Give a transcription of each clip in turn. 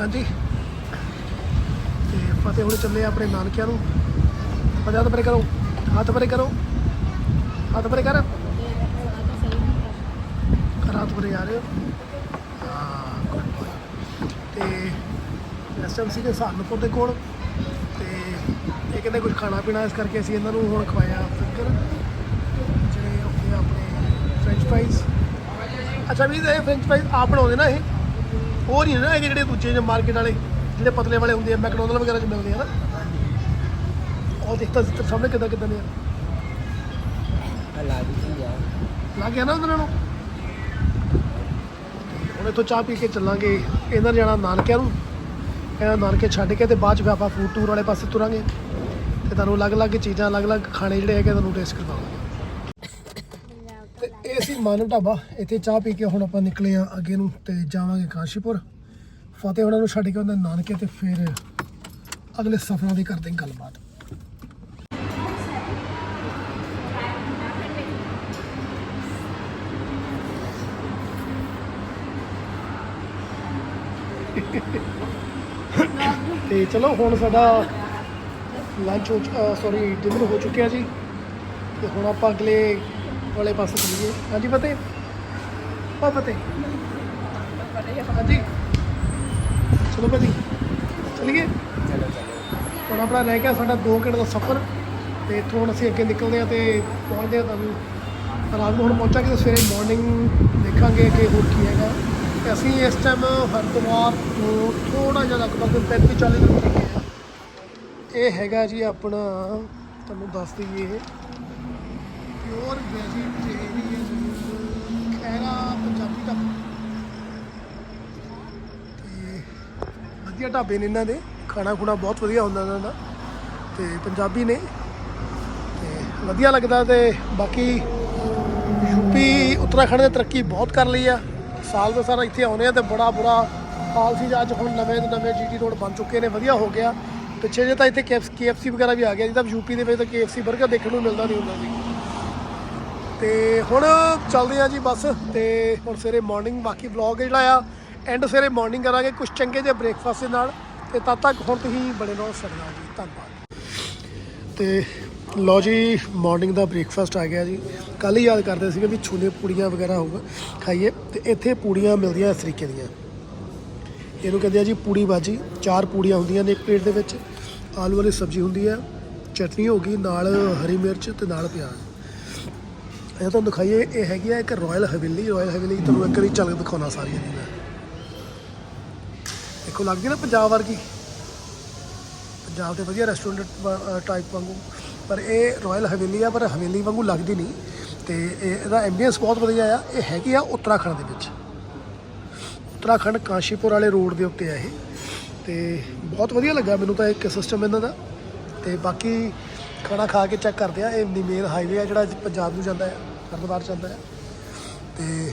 ਹਾਂਜੀ। ਤੇ ਫਤਿਹ ਹੁਣ ਚੱਲੇ ਆ ਆਪਣੇ ਨਾਨਕਿਆਂ ਨੂੰ। ਫਤਿਹ ਤਾਂ ਪਰੇ ਕਰੋ। ਹੱਥ ਪਰੇ ਕਰੋ। ਹੱਥ ਪਰੇ ਕਰ। ਕਰ ਪਰੇ ਆ ਰਹੇ ਹੋ। ਹਾਂ। ਗੁੱਡ ਤੇ ਇਸ ਟਾਈਮ ਸੀਗੇ ਸਹਾਰਨਪੁਰ ਦੇ ਕੋਲ। ਤੇ ਇਹ ਕਹਿੰਦੇ ਕੁਝ ਖਾਣਾ ਪੀਣਾ ਇਸ ਕਰਕੇ ਅਸੀਂ ਇਹਨਾਂ ਨੂੰ ਹੁਣ ਖਵਾਇਆ ਫਿੰਗਰ ਜਿਹੜੇ ਹੁੰਦੇ ਆਪਣੇ ਫ੍ਰੈਂਚ ਫ੍ਰਾਈਜ਼ ਅੱਛਾ ਵੀ ਇਹ ਫ੍ਰੈਂਚ ਫ੍ਰਾਈਜ਼ ਆਪ ਬਣਾਉਂਦੇ ਨਾ ਇਹ? ਉਹ ਨਹੀਂ ਨਾ, ਇਹ ਜਿਹੜੇ ਦੂਜੇ ਜਿਹੇ ਮਾਰਕੀਟ ਵਾਲੇ, ਜਿਹੜੇ ਪਤਲੇ ਵਾਲੇ ਹੁੰਦੇ ਆ ਮੈਕਡੋਨਲ ਵਗੈਰਾ ਚ ਮਿਲਦੇ ਆ ਨਾ। ਉਹ ਦੇਖਤਾ ਸੀ, ਸਾਹਮਣੇ ਕਿੱਦਾਂ ਕਿੱਦਾਂ ਦੇ ਆ। ਅਲੱਗ ਚੀਜ਼ ਲੱਗ ਗਿਆ ਨਾ ਉਹਨਾਂ ਨੂੰ ਹੁਣ ਇੱਥੋਂ ਚਾਹ ਪੀ ਕੇ ਚੱਲਾਂਗੇ। ਇਹਨਾਂ ਜਾਣਾ ਨਾਨਕਿਆਂ ਨੂੰ। ਇਹਨਾਂ ਨਾਨਕੇ ਛੱਡ ਕੇ ਤੇ ਬਾਅਦ ਚ ਫਿਰ ਆਪਾਂ ਫੂਡ ਟੂਰ ਵਾਲੇ ਪਾਸੇ ਤੁਰਾਂਗੇ। ਤੇ ਤੁਹਾਨੂੰ ਅਲੱਗ-ਅਲੱਗ ਚੀਜ਼ਾਂ, ਅਲੱਗ-ਅਲੱਗ ਖਾਣੇ ਜਿਹੜੇ ਹੈਗੇ ਤੁਹਾਨੂੰ ਟੇਸਟ ਕਰਵਾਵਾਂਗੇ। ਮਾਨਵ ਢਾਬਾ, ਇੱਥੇ ਚਾਹ ਪੀ ਕੇ ਹੁਣ ਆਪਾਂ ਨਿਕਲੇ ਆ ਅੱਗੇ ਨੂੰ ਤੇ ਜਾਵਾਂਗੇ ਕਾਸ਼ੀਪੁਰ। ਫਤਿਹ ਉਹਨਾਂ ਨੂੰ ਛੱਡ ਕੇ ਉਹਨਾਂ ਨਾਨਕੇ ਤੇ ਫਿਰ ਅਗਲੇ ਸਫ਼ਰਾਂ ਦੀ ਕਰਦੇ ਗੱਲਬਾਤ। ਤੇ ਚਲੋ ਹੁਣ ਸਾਡਾ ਲੰਚ ਹੋ ਸੌਰੀ ਡਿਨਰ ਹੋ ਚੁੱਕਿਆ ਜੀ। ਤੇ ਹੁਣ ਆਪਾਂ ਅਗਲੇ ਵਾਲੇ ਪਾਸੇ ਚਲੀਏ ਹਾਂਜੀ, ਫਤਿਹ। ਆ ਫਤਿਹ। ਹਾਂਜੀ। ਚਲੋ ਭਾਜੀ, ਚਲੀਏ। ਚਲੋ ਚਲੋ ਹੁਣ ਆਪਣਾ ਰਹਿ ਗਿਆ ਸਾਡਾ 2 ਘੰਟੇ ਦਾ ਸਫ਼ਰ ਤੇ ਇੱਥੋਂ ਹੁਣ ਅਸੀਂ ਅੱਗੇ ਨਿਕਲਦੇ ਆ ਤੇ ਪਹੁੰਚਦੇ ਆ ਤੁਹਾਨੂੰ। ਰਾਤ ਨੂੰ ਹੁਣ ਪਹੁੰਚਾਂਗੇ ਤੇ ਸਵੇਰੇ ਮਾਰਨਿੰਗ ਦੇਖਾਂਗੇ ਕਿ ਹੋਰ ਕੀ ਹੈਗਾ। ਤੇ ਅਸੀਂ ਇਸ ਟਾਈਮ ਹਰਿਦੁਆਰ ਤੋਂ ਥੋੜਾ ਜਿਹਾ ਲਗਭਗ 35 40 ਮਿੰਟ ਇਹ ਹੈਗਾ ਜੀ ਆਪਣਾ, ਤੁਹਾਨੂੰ ਦੱਸ ਦਈਏ ਪਿਓਰ ਵੈਜੀਟੇਰੀਅਨ ਖੈਰਾ ਪੰਜਾਬੀ ਢਾਬਾ। ਤੇ ਵਧੀਆ ਢਾਬੇ ਨੇ ਇਹਨਾਂ ਦੇ। ਖਾਣਾ ਖੁਣਾ ਬਹੁਤ ਵਧੀਆ ਹੁੰਦਾ ਇਹਨਾਂ ਦਾ। ਤੇ ਪੰਜਾਬੀ ਨੇ। ਤੇ ਵਧੀਆ ਲੱਗਦਾ ਤੇ ਬਾਕੀ ਯੂਪੀ ਉੱਤਰਾਖੰਡ ਨੇ ਤਰੱਕੀ ਬਹੁਤ ਕਰ ਲਈ ਆ। ਸਾਲ ਦਾ ਸਾਰਾ ਇੱਥੇ ਆਉਨੇ ਆ ਤੇ ਬੜਾ ਬੁਰਾ ਹਾਲ ਸੀ ਅੱਜ ਹੁਣ ਨਵੇਂ ਤੋਂ ਨਵੇਂ ਜੀਟੀ ਰੋਡ ਬਣ ਚੁੱਕੇ ਨੇ, ਵਧੀਆ ਹੋ ਗਿਆ। ਪਿੱਛੇ ਜੇ ਤਾਂ ਇੱਥੇ KFC ਵਗੈਰਾ ਵੀ ਆ ਗਿਆ ਜਿੱਦਾਂ ਯੂਪੀ ਦੇ ਵਿੱਚ ਤਾਂ KFC 버ਗਰ ਦੇਖਣ ਨੂੰ ਮਿਲਦਾ ਨਹੀਂ ਹੁੰਦਾ ਸੀ। ਤੇ ਹੁਣ ਚੱਲਦੇ ਆ ਜੀ ਬਸ ਤੇ ਹੁਣ ਸਵੇਰੇ ਮਾਰਨਿੰਗ ਬਾਕੀ ਵਲੌਗ ਜਿਹੜਾ ਆ ਐਂਡ ਸਵੇਰੇ ਮਾਰਨਿੰਗ ਕਰਾਂਗੇ ਕੁਝ ਚੰਗੇ ਜਿਹੇ ਬ੍ਰੇਕਫਾਸਟ ਦੇ ਨਾਲ ਤੇ ਤਦ ਤੱਕ ਹੁਣ ਤੁਸੀਂ ਬਣੇ ਰਹੋ ਸਰਨਾ ਜੀ, ਧੰਨਵਾਦ। ਤੇ ਲਓ ਜੀ ਮਾਰਨਿੰਗ ਦਾ ਬ੍ਰੇਕਫਾਸਟ ਆ ਗਿਆ ਜੀ। ਕੱਲ ਹੀ ਯਾਦ ਕਰਦੇ ਸੀਗੇ ਵੀ ਛੋਲੇ ਪੂੜੀਆਂ ਵਗੈਰਾ ਹੋਊਗਾ, ਖਾਈਏ ਤੇ ਇੱਥੇ ਪੂੜੀਆਂ ਮਿਲਦੀਆਂ ਇਸ ਤਰੀਕੇ ਦੀਆਂ। ਇਹਨੂੰ ਕਹਿੰਦੇ ਆ ਜੀ ਪੂੜੀ ਬਾਜੀ ਚਾਰ ਪੂੜੀਆਂ ਹੁੰਦੀਆਂ ਨੇ ਇੱਕ ਪਲੇਟ ਦੇ ਵਿੱਚ, ਆਲੂ ਵਾਲੀ ਸਬਜ਼ੀ ਹੁੰਦੀ ਹੈ ਚਟਨੀ ਹੋ ਗਈ, ਨਾਲ ਹਰੀ ਮਿਰਚ ਤੇ ਨਾਲ ਪਿਆਜ਼। ਇਹ ਤੁਹਾਨੂੰ ਦਿਖਾਈਏ, ਇਹ ਹੈਗੀ ਆ ਇੱਕ ਰਾਇਲ ਹਵੇਲੀ ਰਾਇਲ ਹਵੇਲੀ ਤੁਹਾਨੂੰ ਇੱਕ ਵਾਰੀ ਚੱਲ ਕੇ ਦਿਖਾਉਣਾ ਸਾਰੀਆਂ ਦੀ ਮੈਂ। ਦੇਖੋ ਲੱਗਦੀ ਨਾ ਪੰਜਾਬ ਵਰਗੀ। ਪੰਜਾਬ ਦੇ ਵਧੀਆ ਰੈਸਟੋਰੈਂਟ ਟਾਈਪ ਵਾਂਗੂ। ਪਰ ਇਹ ਰਾਇਲ ਹਵੇਲੀ ਆ, ਪਰ ਹਵੇਲੀ ਵਾਂਗੂ ਲੱਗਦੀ ਨਹੀਂ। ਤੇ ਇਹਦਾ ਐਂਬੀਐਂਸ ਬਹੁਤ ਵਧੀਆ ਆ। ਇਹ ਹੈਗੀ ਆ ਉੱਤਰਾਖੰਡ ਦੇ ਵਿੱਚ। ਉੱਤਰਾਖੰਡ ਕਾਸ਼ੀਪੁਰ ਵਾਲੇ ਰੋਡ ਦੇ ਉੱਤੇ ਆ ਇਹ। ਤੇ ਬਹੁਤ ਵਧੀਆ ਲੱਗਾ ਮੈਨੂੰ ਤਾਂ ਇੱਕ ਸਿਸਟਮ ਇਹਨਾਂ ਦਾ। ਤੇ ਬਾਕੀ ਖਾਣਾ ਖਾ ਕੇ ਚੈੱਕ ਕਰਦੇ ਆ, ਇਹ ਮੇਨ ਹਾਈਵੇ ਆ ਜਿਹੜਾ ਪੰਜਾਬ ਨੂੰ ਜਾਂਦਾ ਹੈ ਹਰਿਦੁਆਰ ਜਾਂਦਾ ਹੈ। ਤੇ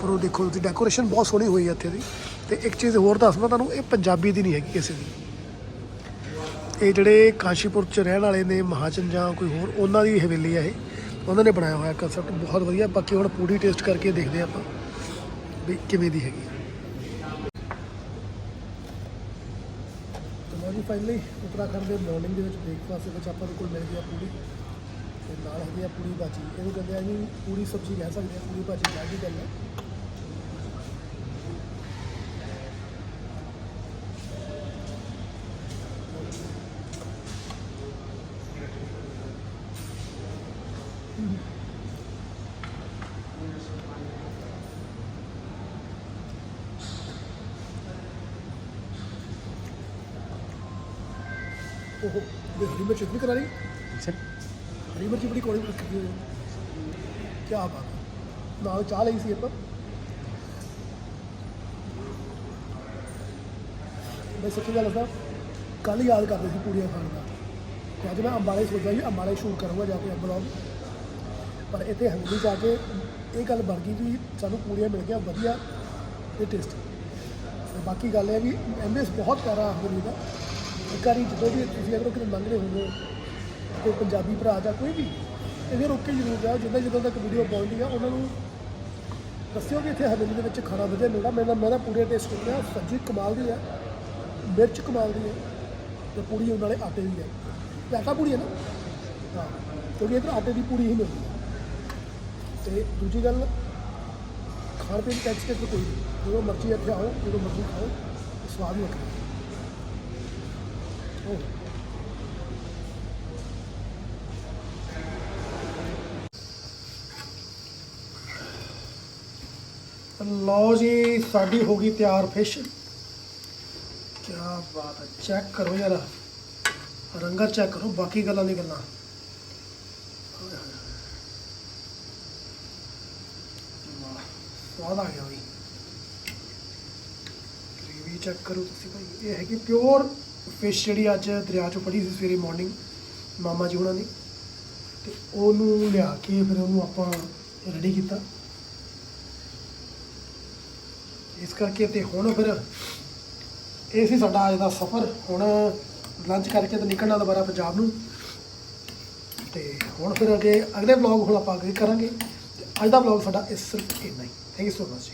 ਪਰ ਉਹ ਦੇਖੋ ਤੁਸੀਂ ਡੈਕੋਰੇਸ਼ਨ ਬਹੁਤ ਸੋਹਣੀ ਹੋਈ ਹੈ ਇੱਥੇ ਦੀ। ਤੇ ਇੱਕ ਚੀਜ਼ ਹੋਰ ਦੱਸਦਾ ਤੁਹਾਨੂੰ, ਇਹ ਪੰਜਾਬੀ ਦੀ ਨਹੀਂ ਹੈਗੀ ਕਿਸੇ ਦੀ। ਇਹ ਜਿਹੜੇ ਕਾਸ਼ੀਪੁਰ ਚ ਰਹਿਣ ਵਾਲੇ ਨੇ, ਮਹਾਜਨ ਜਾਂ ਕੋਈ ਹੋਰ, ਉਹਨਾਂ ਦੀ ਹਵੇਲੀ ਆ ਇਹ। ਉਹਨਾਂ ਨੇ ਬਣਾਇਆ ਹੋਇਆ ਕਨਸੈਪਟ ਬਹੁਤ ਵਧੀਆ। ਬਾਕੀ ਹੁਣ ਪੂਰੀ ਟੇਸਟ ਕਰਕੇ ਦੇਖਦੇ ਆਪਾਂ ਵੀ ਕਿਵੇਂ ਦੀ ਹੈਗੀ ਚਲੋ ਜੀ ਫਾਈਨਲੀ ਉੱਤਰਾਖੰਡ ਦੇ ਮਾਰਨਿੰਗ ਦੇ ਵਿੱਚ ਬ੍ਰੇਕਫਾਸਟ ਦੇ ਵਿੱਚ ਆਪਾਂ ਦੇ ਕੋਲ ਮਿਲ ਗਿਆ ਪੂਰੀ। ਤੇ ਨਾਲ ਹੈਗੀ ਆ ਪੂਰੀ ਭਾਜੀ। ਇਹਨੂੰ ਕਹਿੰਦੇ ਆ ਜੀ ਪੂਰੀ ਸਬਜ਼ੀ ਕਹਿ ਸਕਦੇ ਆ, ਪੂਰੀ ਭਾਜੀ ਕਹਿ ਦੀ ਗੱਲ ਹੈ ਉਹ ਹਰੀ ਮਿਰਚ ਇਤਨੀ ਕਰਾ ਹਰੀ ਮਿਰਚ ਬੜੀ ਕੋੜੀ ਰੱਖੀ ਹੋਈ ਹੈ। ਕੀ ਬਾਤ ਹੈ। ਨਾਲ ਚਾਹ ਲਈ ਸੀ ਆਪਾਂ। ਮੈਂ ਸੱਚੀ ਗੱਲ ਦੱਸਾਂ ਕੱਲ ਯਾਦ ਕਰਦੇ ਸੀ ਪੂੜੀਆਂ ਖਾਣ ਦਾ। ਤੇ ਅੱਜ ਮੈਂ ਅੰਬਾਲੇ ਸੋਚਿਆ ਵੀ ਅੰਬਾਲੇ ਸ਼ੂਟ ਕਰੂੰਗਾ ਜਾ ਕੇ ਬਲੌਗ ਪਰ ਇੱਥੇ ਹਵੇਲੀ ਜਾ ਕੇ। ਇਹ ਗੱਲ ਬਣ ਗਈ ਵੀ ਸਾਨੂੰ ਪੂੜੀਆਂ ਮਿਲ ਗਿਆ ਵਧੀਆ ਤੇ ਟੇਸਟੀ ਬਾਕੀ ਗੱਲ ਇਹ ਹੈ ਵੀ ਐਮਐਸ ਬਹੁਤ ਪਿਆਰਾ ਹਵੇਲੀ ਦਾ ਇੱਕ ਵਾਰੀ ਜਦੋਂ ਵੀ ਤੁਸੀਂ ਅਗਰ ਕਿਤੇ ਮੰਗ ਰਹੇ ਹੋਵੋ ਕੋਈ ਪੰਜਾਬੀ ਭਰਾ ਜਾਂ ਕੋਈ ਵੀ ਇਹਦੇ ਰੁੱਕ ਕੇ ਜ਼ਰੂਰ ਜਾਓ। ਜਿੱਦਾਂ ਜਿੱਦਾਂ ਤੱਕ ਵੀਡੀਓ ਪਾਉਂਦੀ ਆ, ਉਹਨਾਂ ਨੂੰ ਦੱਸਿਓ ਕਿ ਇੱਥੇ ਹਵੇਲੀ ਦੇ ਵਿੱਚ ਖਾਣਾ ਵਧੀਆ ਮਿਲਦਾ। ਮੈਂ ਮੈਂ ਤਾਂ ਪੂਰੇ ਟੇਸਟ ਕੀਤਾ ਸਬਜ਼ੀ ਕਮਾਲ ਦੀ ਹੈ ਮਿਰਚ ਕਮਾਲ ਦੀ ਹੈ ਤੇ ਪੂੜੀ ਉਹਨਾਂ ਵਾਲੇ ਆਟੇ ਦੀ ਹੈ ਤੇ ਆਟਾ ਪੂੜੀ ਹੈ ਨਾ? ਹਾਂ, ਕਿਉਂਕਿ ਇੱਧਰ ਆਟੇ ਦੀ ਪੂੜੀ ਹੀ ਮਿਲਦੀ ਹੈ ਤੇ ਦੂਜੀ ਗੱਲ, ਖਾਣ ਪੀਣ ਟੈਕਸ ਤੇ ਕੋਈ ਨਹੀਂ। ਜਦੋਂ ਮਰਜ਼ੀ ਇੱਥੇ ਆਓ, ਜਦੋਂ ਮਰਜ਼ੀ ਖਾਓ, ਸਵਾਦ ਹੀ ਵੱਖਰਾ ਲਓ ਜੀ, ਸਾਡੀ ਹੋ ਗਈ ਤਿਆਰ ਫਿਸ਼। ਕੀ ਬਾਤ ਹੈ ਚੈੱਕ ਕਰੋ ਯਾਰ। ਰੰਗਾ ਚੈੱਕ ਕਰੋ, ਬਾਕੀ ਗੱਲਾਂ ਨਹੀਂ ਗੱਲਾਂ। ਸਵਾਦ ਆ ਗਿਆ ਬਈ। ਗ੍ਰੇਵੀ ਚੈੱਕ ਕਰੋ ਤੁਸੀਂ ਭਾਈ, ਇਹ ਹੈਗੀ ਪਿਓਰ ਫਿਸ਼ ਜਿਹੜੀ ਅੱਜ ਦਰਿਆ ਚੋਂ ਫੜੀ ਸੀ ਸਵੇਰੇ ਮਾਰਨਿੰਗ ਮਾਮਾ ਜੀ ਉਹਨਾਂ ਨੇ ਤੇ ਉਹਨੂੰ ਲਿਆ ਕੇ ਫਿਰ ਉਹਨੂੰ ਆਪਾਂ ਰੈਡੀ ਕੀਤਾ। ਇਸ ਕਰਕੇ ਤੇ ਹੁਣ ਫਿਰ ਇਹ ਸੀ ਸਾਡਾ ਅੱਜ ਦਾ ਸਫ਼ਰ। ਹੁਣ ਲੰਚ ਕਰਕੇ ਤੇ ਨਿਕਲਣਾ ਦੁਬਾਰਾ ਪੰਜਾਬ ਨੂੰ। ਤੇ ਹੁਣ ਫਿਰ ਅੱਗੇ ਅਗਲੇ ਵਲੌਗ ਹੁਣ ਆਪਾਂ ਅੱਗੇ ਕਰਾਂਗੇ। ਤੇ ਅੱਜ ਦਾ ਵਲੌਗ ਸਾਡਾ ਇਸ ਸਿਰਫ ਇੰਨਾ ਹੀ। Thank you so much